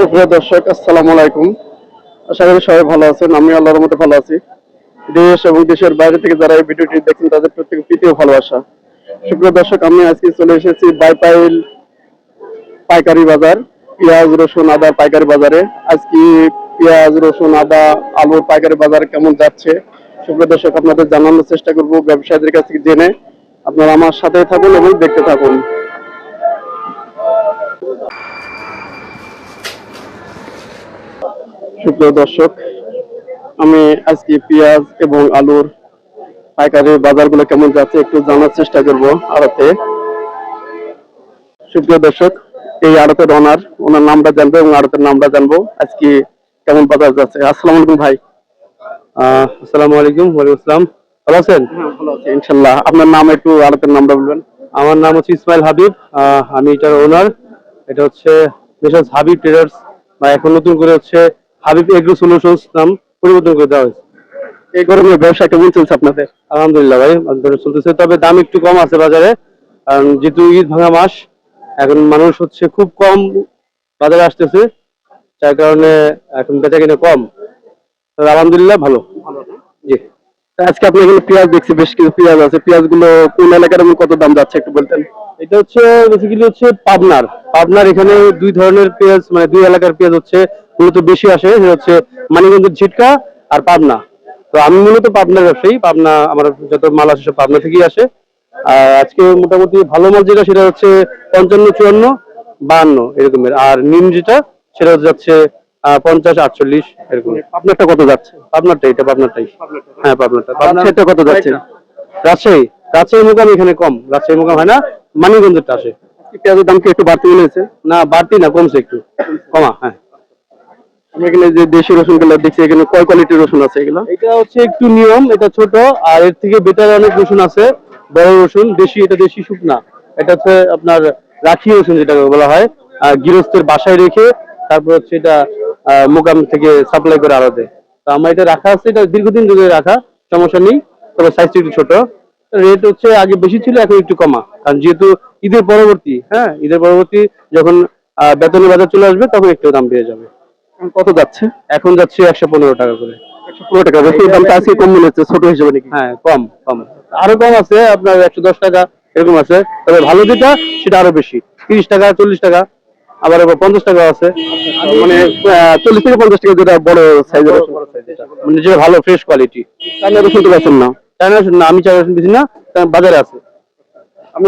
সুপ্রিয় দর্শক, আসসালামু আলাইকুম। আশা করি সবাই ভালো আছেন আমি আল্লাহর মধ্যে ভালো আছি। দেশ এবং দেশের বাইরে থেকে যারা এই ভিডিওটি দেখছেন, তাদের প্রত্যেকে প্রীতীয় ভালোবাসা। সুপ্রিয় দর্শক, আমি আজকে চলে এসেছি বাইপাইল পাইকারি বাজার, পেঁয়াজ, রসুন, আদা পাইকারি বাজারে। আজকে পেঁয়াজ, রসুন, আদা আলুর পাইকারি বাজার কেমন যাচ্ছে, সুপ্রিয় দর্শক, আপনাদের জানানোর চেষ্টা করব ব্যবসায়ীদের কাছ থেকে জেনে। আপনারা আমার সাথে থাকুন এবং দেখতে থাকুন। সুপ্রিয় দর্শক আমি আজকে পেঁয়াজ এবং আলুর পাইকারি বাজারগুলো কেমন যাচ্ছে একটু জানার চেষ্টা করব আড়তে। সুপ্রিয় দর্শক এই আড়তের অনার ওনার নামটা জানব এবং আড়তের নামটা জানব। আজকে কেমন বাজার যাচ্ছে? আসসালামু আলাইকুম ভাই। আসসালামু আলাইকুম ওয়ালাইকুম আসসালাম। ভালো আছেন? হ্যাঁ ভালো আছি। ইনশাল্লাহ। আপনার নাম একটু আড়তের নামটা বলবেন। আমার নাম হচ্ছে ইসমাইল হাবিব। আমি এটার ওনার এটা হচ্ছে মিসেস হাবিব ট্রেডার্স বা এখন নতুন করে হচ্ছে হাবিব এগ্রো সলিউশনস নাম পরিবর্তন করে দেওয়া হয়েছে। এই গরমে ব্যবসা কেমন চলছে আপনাদের? আলহামদুলিল্লাহ ভাই চলতেছে। তবে দাম একটু কম আছে বাজারে, কারণ যেহেতু ঈদ ভাঙা মাস, এখন মানুষ হচ্ছে খুব কম বাজারে আসতেছে, যার কারণে এখন বেচা কিনা কম আলহামদুলিল্লাহ ভালো। জি। আজকে আপনি এখানে পেঁয়াজ দেখছি, বেশ কিছু পেঁয়াজ আছে। পেঁয়াজগুলো কোন এলাকার এবং কত দাম যাচ্ছে একটু বলতেন? এটা হচ্ছে বেসিক্যালি হচ্ছে পাবনার। পাবনার এখানে দুই ধরনের পেঁয়াজ মানে দুই এলাকার পেঁয়াজ হচ্ছে মূলত বেশি আসে সেটা হচ্ছে মানিকগঞ্জের ঝিটকা আর পাবনা। তো আমি মূলত পাবনার ব্যবসায়ী পাবনা আমার যত মাল আসে সব পাবনা থেকেই আসে। আর আজকে মোটামুটি ভালো মাল যেটা সেটা হচ্ছে পঞ্চান্ন চুয়ান্ন বাহান্ন এরকমের। আর নিম যেটা সেটা হচ্ছে যাচ্ছে পঞ্চাশ আটচল্লিশ এরকম। আপনারটা কত যাচ্ছে? পাবনারটা এটা পাবনারটাই। হ্যাঁ পাবনারটা। পাবনা রাজশাহীটা কত যাচ্ছে? রাজশাহী। রাজশাহী মোকাম এখানে কম। রাজশাহী মোকাম হয় না মানিকগঞ্জেরটা আসে। পেঁয়াজের দাম কি একটু বাড়তি মনে হয়েছে না বাড়তি না কমছে একটু। কমা হ্যাঁ। আমরা এখানে যে দেশি রসুন দেখছি, এখানে কয় কোয়ালিটির রসুন আছে এগুলো? এটা হচ্ছে একটু নিয়ম, এটা ছোট, আর এর থেকে বেটার অনেক রসুন আছে, বড় রসুন, দেশি, এটা দেশি শুকনা। এটা হচ্ছে আপনার রাখি রসুন যেটাকে বলা হয় গৃহস্থের বাসায় রেখে তারপর হচ্ছে এটা মোকাম থেকে সাপ্লাই করে আলাদা তো আমার এটা রাখা আছে, এটা দীর্ঘদিন ধরে রাখা, সমস্যা নেই, তবে সাইজটা একটু ছোট। রেট হচ্ছে আগে বেশি ছিল, এখন একটু কমা, কারণ যেহেতু ঈদের পরবর্তী হ্যাঁ ঈদের পরবর্তী যখন বেতনের বাজার চলে আসবে, তখন একটু দাম বেড়ে যাবে। কত যাচ্ছে? এখন যাচ্ছে একশো পনেরো টাকা করে। একশো পনেরো টাকা। রসুনের দামটা আজকে কম মনে হচ্ছে ছোট হিসেবে নাকি? হ্যাঁ কম কম। আরও কম আছে আপনার একশো দশ টাকা এরকম আছে। তবে ভালো যেটা সেটা আরও বেশি। তিরিশ টাকা চল্লিশ টাকা আবার আবার পঞ্চাশ টাকা আছে। মানে চল্লিশ থেকে পঞ্চাশ টাকা যেটা বড় সাইজের মানে যেটা ভালো ফ্রেশ কোয়ালিটি চাইনা রসুন তো পাচ্ছেন না? চায়না রসুন না আমি চায়না রসুন বেশি না বাজারে আছে। আমি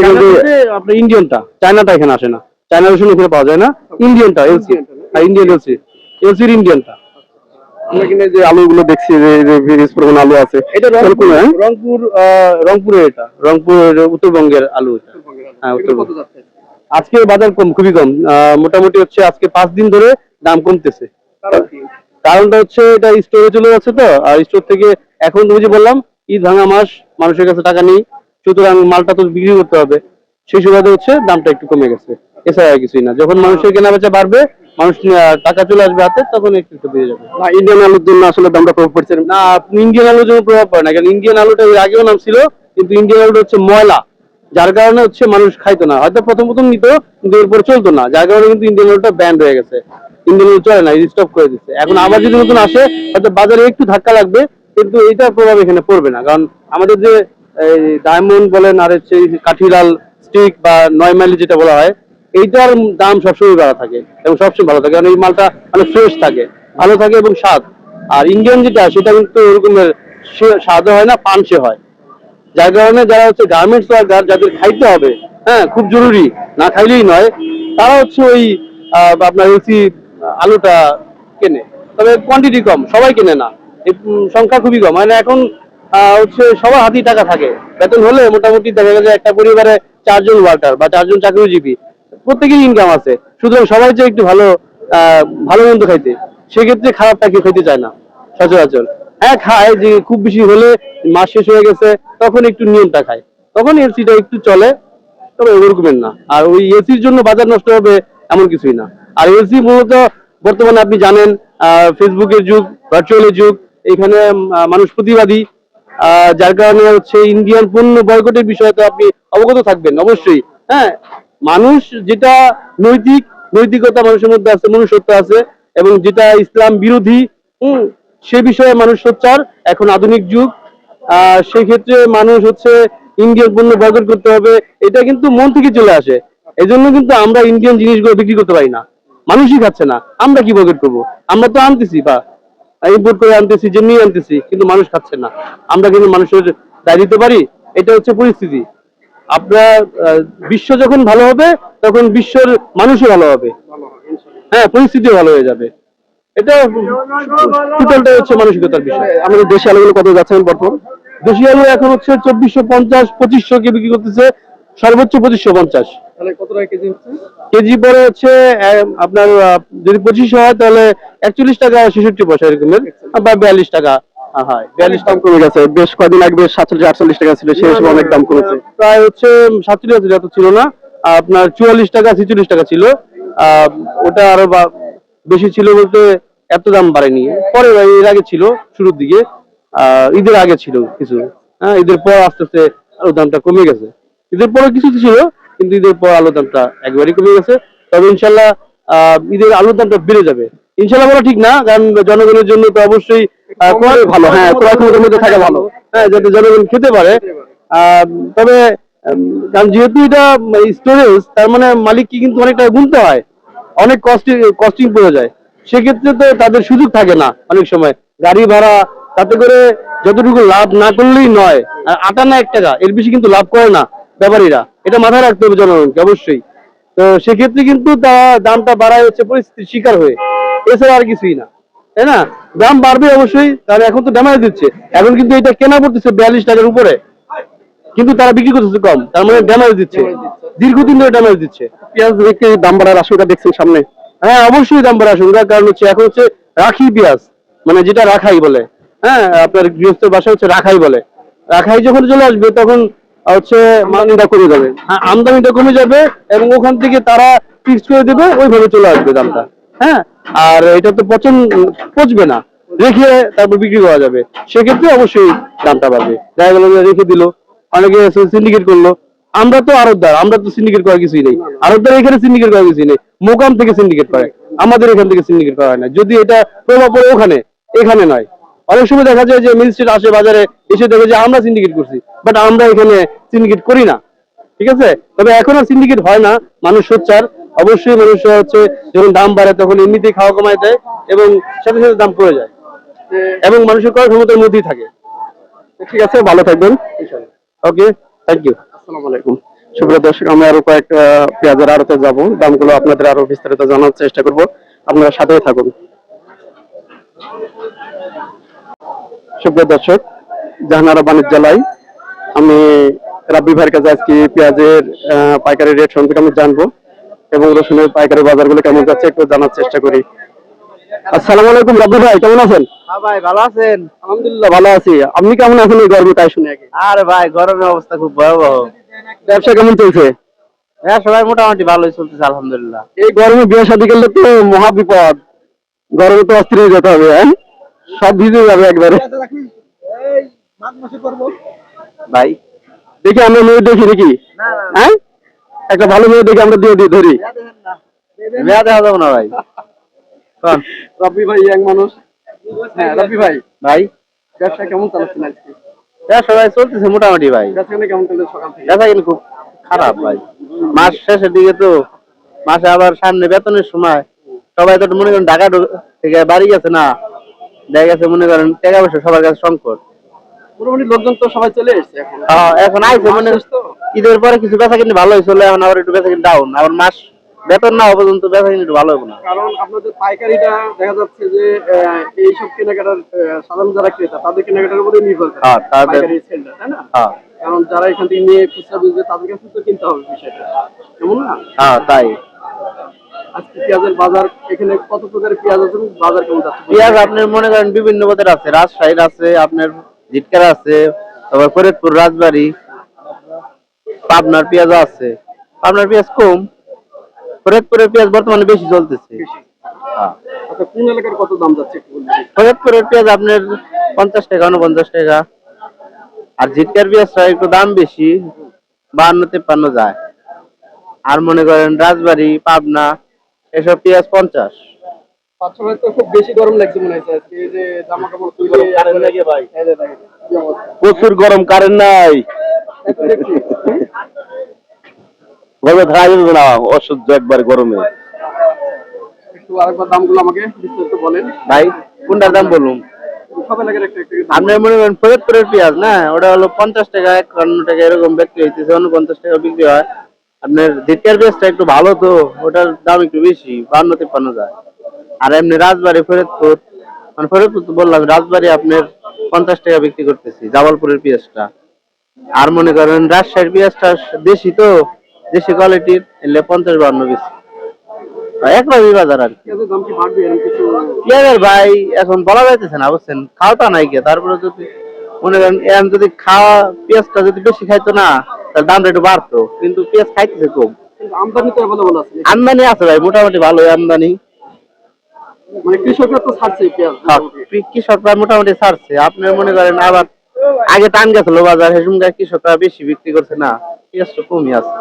আপনার ইন্ডিয়ানটা চায়নাটা এখানে আসে না। চায়না রসুন এখানে পাওয়া যায় না। ইন্ডিয়ানটা এলসি ইন্ডিয়ান এলসি এলসির ইন্ডিয়ানটা। আমরা এখানে যে আলুগুলো দেখছি যে যে ভেরিয়াস পরিমাণ আলু আছে। এটা রংপুর? রংপুর রংপুরের এটা। রংপুর উত্তরবঙ্গের আলু হ্যাঁ উত্তরবঙ্গ। আজকে বাজার কম খুবই কম। মোটামুটি হচ্ছে আজকে পাঁচ দিন ধরে দাম কমতেছে। কারণটা হচ্ছে এটা স্টোরে চলে যাচ্ছে তো আর স্টোর থেকে এখন তুমি যে বললাম ঈদ ভাঙা মাস মানুষের কাছে টাকা নেই। সুতরাং মালটা তো বিক্রি করতে হবে। সেই সুবাদে হচ্ছে দামটা একটু কমে গেছে। এছাড়া কিছুই না। যখন মানুষের কেনা বেচা বাড়বে মানুষ টাকা চলে আসবে হাতে তখন একটু একটু বেড়ে যাবে। না ইন্ডিয়ান আলুর জন্য আসলে দামটা প্রভাব পড়ছে। না ইন্ডিয়ান আলুর জন্য প্রভাব পড়ে না কারণ ইন্ডিয়ান আলুটা এর আগেও নাম ছিল কিন্তু ইন্ডিয়ান আলুটা হচ্ছে ময়লা যার কারণে হচ্ছে মানুষ খাইতো না। হয়তো প্রথম প্রথম নিত কিন্তু এরপরে চলতো না যার কারণে কিন্তু ইন্ডিয়ান আলুটা ব্যান্ড হয়ে গেছে। ইন্ডিয়ান আলু চলে না স্টপ করে দিচ্ছে। এখন আবার যদি নতুন আসে হয়তো বাজারে একটু ধাক্কা লাগবে কিন্তু এইটার প্রভাব এখানে পড়বে না। কারণ আমাদের যে এই ডায়মন্ড বলেন আর হচ্ছে কাঠিলাল স্টিক বা নয় মাইল যেটা বলা হয় এইটার দাম সবসময় বাড়া থাকে এবং সবসময় ভালো থাকে, কারণ এই মালটা মানে ফ্রেশ থাকে, ভালো থাকে এবং স্বাদ। আর ইন্ডিয়ান যেটা, সেটা কিন্তু ওরকমের স্বাদও হয় না, পানসে হয়। যার কারণে যারা হচ্ছে গার্মেন্টস ওয়ার্কার যাদের খাইতে হবে হ্যাঁ খুব জরুরি, না খাইলেই নয়, তারা হচ্ছে ওই আপনার এসি আলুটা কেনে। তবে কোয়ান্টিটি কম, সবাই কেনে না। সংখ্যা খুবই কম। মানে এখন হচ্ছে সবার হাতেই টাকা থাকে। বেতন হলে মোটামুটি দেখা গেছে একটা পরিবারে চারজন ওয়ার্কার বা চারজন চাকরিজীবী। প্রত্যেকেরই ইনকাম আছে। সুতরাং সবাই যে একটু ভালো ভালো মন্দ খাইতে। সেক্ষেত্রে খারাপটা কেউ খেতে চায় না, সচরাচর। হ্যাঁ খায় যে খুব বেশি হলে মাস শেষ হয়ে গেছে, তখন একটু নিয়মটা খায়। তখন এসিটা একটু চলে, তবে ওরকমের না। আর ওই এসির জন্য বাজার নষ্ট হবে এমন কিছুই না। আর এসি মূলত বর্তমানে আপনি জানেন ফেসবুকের যুগ ভার্চুয়ালের যুগ, এখানে মানুষ প্রতিবাদী। যার কারণে হচ্ছে ইন্ডিয়ান পণ্য বয়কটের বিষয়ে তো আপনি অবগত থাকবেন, অবশ্যই। হ্যাঁ মানুষ যেটা নৈতিক, নৈতিকতা মানুষের মধ্যে আছে, মনুষ্যত্ব আছে, এবং যেটা ইসলাম বিরোধী, হম, সে বিষয়ে মানুষ সোচ্চার। এখন আধুনিক যুগ সেই ক্ষেত্রে মানুষ হচ্ছে ইন্ডিয়ান পণ্য বয়কট করতে হবে, এটা কিন্তু মন থেকে চলে আসে। এই জন্য কিন্তু আমরা ইন্ডিয়ান জিনিসগুলো বিক্রি করতে পারি না। মানুষই খাচ্ছে না, আমরা কি বয়কট করব? আমরা তো আনতেছি, বা ইম্পোর্ট করে আনতেছি, যে আনতেছি, কিন্তু মানুষ খাচ্ছে না। আমরা কিন্তু মানুষের দায় দিতে পারি, এটা হচ্ছে পরিস্থিতি। আপনার বিশ্ব যখন ভালো হবে তখন বিশ্বের মানুষও ভালো হবে। হ্যাঁ পরিস্থিতিও ভালো হয়ে যাবে। এটা টোটালটা হচ্ছে মানসিকতার বিষয়। আমাদের দেশি আলুগুলো কত যাচ্ছেন বর্তমান? দেশি আলু এখন হচ্ছে চব্বিশশো পঞ্চাশ পঁচিশশো কে বিক্রি করতেছে সর্বোচ্চ পঁচিশশো পঞ্চাশ। কেজি কেজি পরে হচ্ছে আপনার যদি পঁচিশশো হয় তাহলে একচল্লিশ টাকা ছেষট্টি পয়সা এরকমের বা বিয়াল্লিশ টাকা। হয় বিয়াল্লিশ দাম কমে গেছে। বেশ কয়দিন আগে বেশ সাতচল্লিশ আটচল্লিশ টাকা ছিল সেই হিসেবে অনেক দাম কমেছে। প্রায় হচ্ছে সাতচল্লিশ হাজার এত ছিল না। আপনার চুয়াল্লিশ টাকা ছেচল্লিশ টাকা ছিল। ওটা আরও বেশি ছিল বলতে এত দাম বাড়েনি। পরে এর আগে ছিল শুরুর দিকে। ঈদের আগে ছিল কিছু। হ্যাঁ ঈদের পর আস্তে আস্তে আলুর দামটা কমে গেছে। ঈদের পরে কিছু ছিল কিন্তু ঈদের পর আলুর দামটা একবারই কমে গেছে। তবে ইনশাল্লাহ আহ, ঈদের আলুর দামটা বেড়ে যাবে। ইনশাল্লাহ বলা ঠিক না কারণ জনগণের জন্য তো অবশ্যই ভালো, হ্যাঁ, ক্রয় ক্ষমতার মধ্যে থাকা ভালো। হ্যাঁ যাতে জনগণ খেতে পারে তবে কারণ যেহেতু এটা স্টোরেজ তার মানে মালিককে কিন্তু অনেক টাকা গুনতে হয়। অনেক কস্টিং কস্টিং পড়ে যায়। সেক্ষেত্রে তো তাদের সুযোগ থাকে না অনেক সময়। গাড়ি ভাড়া তাতে করে যতটুকু লাভ না করলেই নয়। আর আটা না এক টাকা এর বেশি কিন্তু লাভ করে না ব্যাপারীরা। এটা মাথায় রাখতে হবে জনগণকে অবশ্যই। তো সেক্ষেত্রে কিন্তু তারা দামটা বাড়ায় হচ্ছে পরিস্থিতির শিকার হয়ে। এছাড়া আর কিছুই না তাই না? দাম বাড়বে অবশ্যই কারণ এখন তো ড্যামেজ দিচ্ছে। এখন কিন্তু এটা কেনা পড়তেছে বিয়াল্লিশ টাকার উপরে। কিন্তু তারা বিক্রি করতেছে কম তার মানে ড্যামেজ দিচ্ছে। দীর্ঘদিন ধরে ড্যামেজ দিচ্ছে। পেঁয়াজ বিক্রি দাম বাড়ার আশঙ্কা দেখছেন সামনে? হ্যাঁ অবশ্যই দাম বাড়ার আশঙ্কা কারণ হচ্ছে এখন হচ্ছে রাখি পেঁয়াজ মানে যেটা রাখাই বলে। হ্যাঁ আপনার গৃহস্থের বাসা হচ্ছে রাখাই বলে। রাখাই যখন চলে আসবে তখন হচ্ছে আমদানিটা কমে যাবে। হ্যাঁ, আমদানিটা কমে যাবে এবং ওখান থেকে তারা ফিক্স করে দেবে ওইভাবে চলে আসবে দামটা। হ্যাঁ? আর এটা তো পচন পচবে না। রেখে তারপর বিক্রি করা যাবে। সেক্ষেত্রে অবশ্যই দামটা বাড়বে। দেখা গেল রেখে দিল। অনেকে সিন্ডিকেট করল। আমরা তো আরতদার আমরা তো সিন্ডিকেট করার কিছুই নেই। আরতদার এখানে সিন্ডিকেট করার কিছুই নেই। মোকাম থেকে সিন্ডিকেট করে। আমাদের এখান থেকে সিন্ডিকেট করা হয় না। যদি এটা প্রভাব পড়ে ওখানে, এখানে নয়। অনেক সময় দেখা যায় যে ম্যাজিস্ট্রেট আসে বাজারে, এসে দেখে যে আমরা সিন্ডিকেট করছি বাট আমরা এখানে সিন্ডিকেট করি না। ঠিক আছে? তবে এখন আর সিন্ডিকেট হয় না। মানুষ সোচ্চার। অবশ্যই মানুষ হচ্ছে যখন দাম বাড়ে তখন এমনিতেই খাওয়া কমায় দেয় এবং সাথে সাথে দাম পড়ে যায়। এবং মানুষের ক্রয় ক্ষমতার মধ্যেই থাকে। ঠিক আছে, ভালো থাকবেন। ওকে থ্যাংক ইউ আসসালামু আলাইকুম। সুপ্রিয় দর্শক আমি আরও কয়েকটা পেঁয়াজের আড়তে যাব। দামগুলো আপনাদের আরও বিস্তারিত জানার চেষ্টা করব। আপনারা সাথেই থাকুন। সুপ্রিয় দর্শক, জাহানারা বাণিজ্যালয়, আমি রাব্বি ভাইয়ের কাছে আজকে পেঁয়াজের পাইকারি রেট সম্পর্কে আমি জানব। এবং রসুনের পাইকারি বাজারগুলো কেমন যাচ্ছে একটু জানার চেষ্টা করি। আসসালামু আলাইকুম রাব্বি ভাই কেমন আছেন? হ্যাঁ ভাই ভালো আছেন? আলহামদুলিল্লাহ ভালো আছি। আপনি কেমন আছেন এই গরমে তাই শুনে আগে? আরে ভাই গরমের অবস্থা খুব ভয়াবহ। ব্যবসা কেমন চলছে? হ্যাঁ সবাই মোটামুটি ভালোই চলতেছে আলহামদুলিল্লাহ। এই গরমে বিয়ে শাদী করলে তো মহা বিপদ। গরমে তো অস্থির হয়ে যেতে হবে হ্যাঁ? সব ভিজে যাবে একবারে। ভাই দেখি আমরা মেয়ে দেখি নাকি? হ্যাঁ? একটা ভালো মেয়ে দেখি আমরা দিয়ে দিয়ে ধরি। মেয়া দেখা যাব না ভাই। ভাই এক মানুষ। হ্যাঁ রব্বি ভাই। ভাই? ব্যবসা কেমন চালাচ্ছেন আজকে? সবাই চলতেছে মোটামুটি ভাই। ব্যবসা কেমন চলছে সকাল থেকে? দেখা কিন্তু খুব খারাপ ভাই। মাস শেষের দিকে তো মাসে আবার সামনে বেতনের সময় সবাই তো মনে করেন ঢাকা থেকে বাড়ি গেছে না দেখা গেছে মনে করেন টাকা পয়সা সবার কাছে সংকট। মোটামুটি লোকজন তো সবাই চলে এসছে এখন। এখন আইছে মনে ঈদের পরে কিছু বেচা কিনে ভালো হয়েছিল এখন আবার একটু বেচা কিনে ডাউন আবার মাস বেতন না পর্যন্ত বেচা কিনে একটু ভালো হবে না। কারণ আপনাদের পাইকারিটা দেখা যাচ্ছে যে কেনাকাটার সাধারণ যারা ক্রেতা তাদের কেনাকাটার উপরে নির্ভর করে। হ্যাঁ, তাদের- তাই না? হ্যাঁ। কারণ যারা এখান থেকে নিয়ে খুচরা বুঝবে তাদের কাছে তো কিনতে হবে বিষয়টা। এমন না? হ্যাঁ তাই। আজকে পেঁয়াজের বাজার এখানে কত প্রকারের পেঁয়াজ আছে বাজার কেমন যাচ্ছে? পেঁয়াজ আপনার মনে করেন বিভিন্ন পদের আছে রাজশাহীর আছে আপনার জিটকার আছে তারপর ফরিদপুর রাজবাড়ী পাবনার পেঁয়াজ আছে। পাবনার পেঁয়াজ কম ফরিদপুরের পেঁয়াজ বর্তমানে বেশি চলতেছে। আচ্ছা কোন এলাকার কত দাম যাচ্ছে ফরিদপুরের পেঁয়াজ আপনার পঞ্চাশ টাকা উনপঞ্চাশ টাকা। আর জিটকার পেঁয়াজটা একটু দাম বেশি বাহান্ন তেপ্পান্ন যায়। আর মনে করেন রাজবাড়ি পাবনা এসব পেঁয়াজ পঞ্চাশ। তো খুব বেশি গরম লাগছে মনে হচ্ছে আজকে। এই যে জামা কাপড় কারেন্ট লাগে ভাই। এই যে দেখেন, প্রচুর গরম কারেন্ট নাই। গরমে থাকা যাবে না অসহ্য একবার গরমে। একটু আরেকবার দামগুলো আমাকে বিস্তারিত বলেন। ভাই কোনটার দাম বলুন। আপনার মনে করেন ফরিদপুরের পেঁয়াজ না? ওটা হলো পঞ্চাশ টাকা একান্ন টাকা এরকম বিক্রি হইতেছে উনপঞ্চাশ টাকা বিক্রি হয়। আপনার দ্বিতীয় পেঁয়াজটা একটু ভালো তো ওটার দাম একটু বেশি বান্ন তিপ্পান্ন যায়। আর এমনি রাজবাড়ি ফরিদপুর মানে ফরিদপুর তো বললাম রাজবাড়ি আপনার পঞ্চাশ টাকা বিক্রি করতেছি জামালপুরের পেঁয়াজটা। আর মনে করেন রাজশাহীর পেঁয়াজটা দেশি তো দেশি কোয়ালিটির এলে পঞ্চাশ বান্ন বেশি। বাজার আর কি। পেঁয়াজের ভাই এখন বলা যাইতেছে না বুঝছেন? খাওয়াটা নাই কে তারপরে যদি মনে করেন এখন যদি খাওয়া পেঁয়াজটা যদি বেশি খাইতো না তাহলে দামটা একটু বাড়তো কিন্তু পেঁয়াজ খাইতেছে কম। আমদানি তো আছে। আমদানি আছে ভাই মোটামুটি ভালোই আমদানি। মানে কৃষকরা তো ছাড়ছে পেঁয়াজ হ্যাঁ, কৃষকরা মোটামুটি ছাড়ছে। আপনি মনে করেন আবার আগে টান গেছিল বাজার হেসুমগায় কৃষকরা বেশি বিক্রি করছে না পেঁয়াজটা কমই আছে।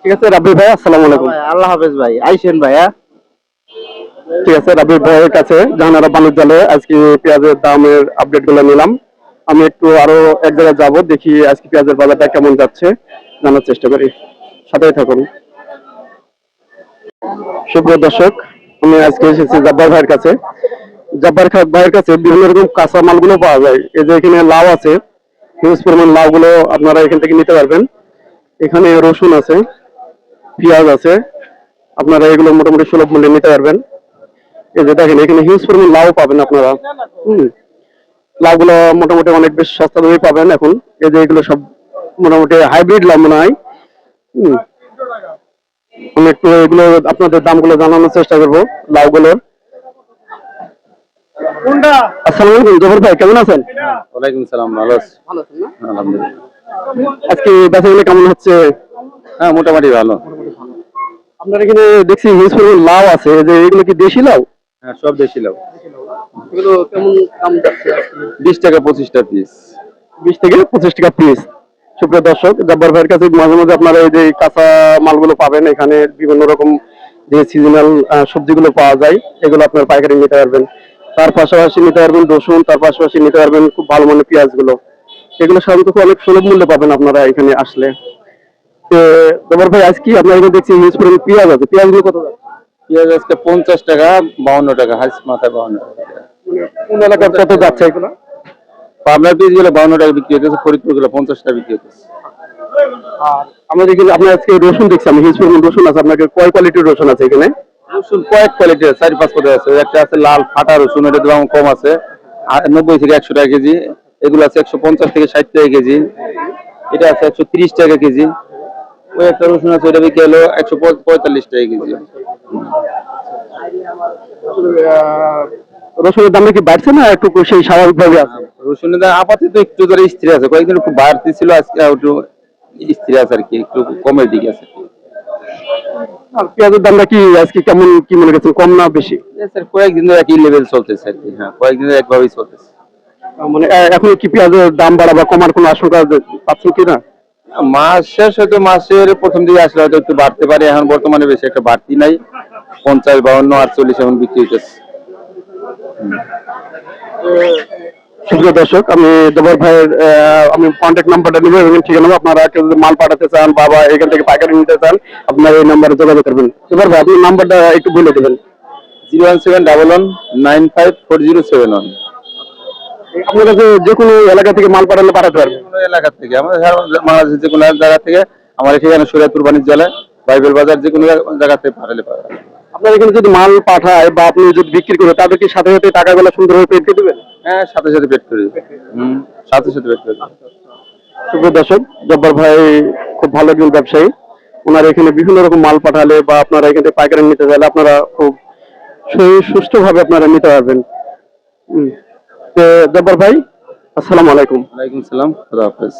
ঠিক আছে রাব্বি ভাই আসসালামু আলাইকুম। আল্লাহ হাফেজ ভাই আইসেন ভাই হ্যাঁ? ঠিক আছে রাব্বি ভাইয়ের কাছে জাহানারা বাণিজ্য জালে আজকে পেঁয়াজের দামের আপডেটগুলো নিলাম। আমি একটু আরও এক জায়গায় যাব দেখি আজকে পেঁয়াজের বাজারটা কেমন যাচ্ছে জানার চেষ্টা করি। সাথেই থাকুন। সুপ্রিয় দর্শক, আমি আজকে এসেছি জব্বার ভাইয়ের কাছে। জব্বার ভাইয়ের কাছে বিভিন্ন রকম কাঁচা মালগুলো পাওয়া যায়। এই যে এখানে লাউ আছে, হিউজ পরিমাণ লাউগুলো আপনারা এখান থেকে নিতে পারবেন। এখানে রসুন আছে, পেঁয়াজ আছে, আপনারা এগুলো মোটামুটি সুলভ মূল্যে নিতে পারবেন। এই যে দেখেন, এখানে হিউজ পরিমাণ লাউ পাবেন আপনারা। হুম। লাউগুলো মোটামুটি অনেক বেশ সস্তা দামে পাবেন এখন। এই যে এগুলো সব মোটামুটি হাইব্রিড লাউ মনে হয়। আমি একটু এগুলো আপনাদের দামগুলো জানানোর চেষ্টা করব লাউগুলোর। আসসালামু আলাইকুম জফর ভাই কেমন আছেন? ওয়ালাইকুম সালাম ভালো আছি। ভালো আছেন না? আলহামদুলিল্লাহ। আজকে বেচাগুলো কেমন হচ্ছে? হ্যাঁ মোটামুটি ভালো। আপনার এখানে দেখছি হিউজ লাউ আছে যে এগুলো কি দেশি লাউ? হ্যাঁ সব দেশি লাউ। এগুলো কেমন দাম যাচ্ছে? আজকে বিশ টাকা পিস বিশ থেকে পঁচিশ টাকা পিস সুপ্রিয় দর্শক জব্বার ভাইয়ের কাছে মাঝে মাঝে আপনারা এই যে কাঁচা মালগুলো পাবেন এখানে বিভিন্ন রকম যে সিজনাল সবজিগুলো পাওয়া যায় এগুলো আপনার পাইকারি নিতে পারবেন। তার পাশাপাশি নিতে পারবেন রসুন তার পাশাপাশি নিতে পারবেন খুব ভালো মানের পেঁয়াজগুলো। এগুলো সাধারণত খুব অনেক সুলভ মূল্যে পাবেন আপনারা এখানে আসলে। তো জব্বার ভাই আজকে আপনার এখানে দেখছি হিউজ পরিমাণ পেঁয়াজ আছে। পেঁয়াজগুলো কত পেঁয়াজ আজকে পঞ্চাশ টাকা বাউন্ন টাকা হাইস মাথায় বাউন্ন টাকা। মানে কোন এলাকার কত যাচ্ছে এগুলো? পাবনার পিসগুলো বাউন্ন টাকা বিক্রি হতেছে ফরিদপুরগুলো পঞ্চাশ টাকা বিক্রি হতেছে আর আমাদের এখানে আপনার আজকে রসুন দেখছি আমি হিউজ পরিমাণ রসুন আছে আপনাকে কয় কোয়ালিটির রসুন আছে এখানে? রসুন কয়েক কোয়ালিটির চারি পাঁচ কোয়ালিটি আছে একটা আছে লাল ফাটা রসুন এটা দাম কম আছে নব্বই থেকে একশো টাকা কেজি এগুলো আছে একশো পঞ্চাশ থেকে ষাট টাকা কেজি এটা আছে একশো তিরিশ টাকা কেজি ওই একটা রসুন আছে ওটা বিক্রি হলো একশো পঁয়তাল্লিশ টাকা কেজি। আহ, রসুনের দামটা কি বাড়ছে না? একটু সেই স্বাভাবিকভাবে আছে। রসুনের দাম আপাতত একটু ধরে স্থির আছে। কয়েকদিন খুব বাড়তি ছিল আজকে একটু স্থির আছে আর কি একটু কমের দিকে আছে। আর পেঁয়াজের দামটা কি আজকে কেমন কি মনে করছেন কম না বেশি? স্যার কয়েকদিন ধরে একই লেভেল চলতেছে আর কি হ্যাঁ কয়েকদিন ধরে একভাবেই চলতেছে। মানে এখন কি পেঁয়াজের দাম বাড়া বা কমার কোনো আশঙ্কা পাচ্ছেন কি না মাস শেষ হয়তো মাসের প্রথম দিকে আসলে হয়তো একটু বাড়তে পারে এখন বর্তমানে বেশি একটা বাড়তি নাই। পঞ্চাশ বাউন্ন আটচল্লিশ এখন বিক্রি হইতেছে। সুপ্রিয় দর্শক আমি দেবর ভাইয়ের আমি কন্ট্যাক্ট নাম্বারটা নিবো এবং ঠিকানা। আপনারা কেউ যদি মাল পাঠাতে চান বা এখান থেকে পাইকারি নিতে চান আপনার এই নাম্বারে যোগাযোগ করবেন দেবর ভাই আপনি নাম্বারটা একটু বলে দেবেন zero one seven double one nine five four zero seven one আপনার কাছে যে কোনো এলাকা থেকে মাল পাঠালে পাঠাতে পারবেন কোনো এলাকা থেকে আমাদের বাংলাদেশের যে কোনো জায়গা থেকে আমার ঠিকানা সুরাতুর বাণিজ্যালয় বাইবেল বাজার যে কোনো জায়গা থেকে পাঠালে যাবে। আপনার এখানে যদি মাল পাঠায় বা আপনি যদি বিক্রি করে তাদেরকে সাথে সাথে টাকাগুলো সুন্দরভাবে পেড করে দেবেন? হ্যাঁ সাথে সাথে পেট করে। হুম সাথে সাথে পেট করে। সুপ্রিয় দর্শক জব্বার ভাই খুব ভালো একজন ব্যবসায়ী। ওনার এখানে বিভিন্ন রকম মাল পাঠালে বা আপনারা এখান থেকে পাইকারি নিতে চাইলে আপনারা খুব সু- সুষ্ঠুভাবে আপনারা নিতে পারবেন। জব্বার ভাই আসসালামু আলাইকুম। ওয়ালাইকুম সালাম খুদা হাফেজ।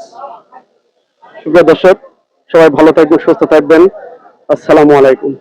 সুপ্রিয় দর্শক সবাই ভালো থাকবেন সুস্থ থাকবেন। আসসালামু আলাইকুম।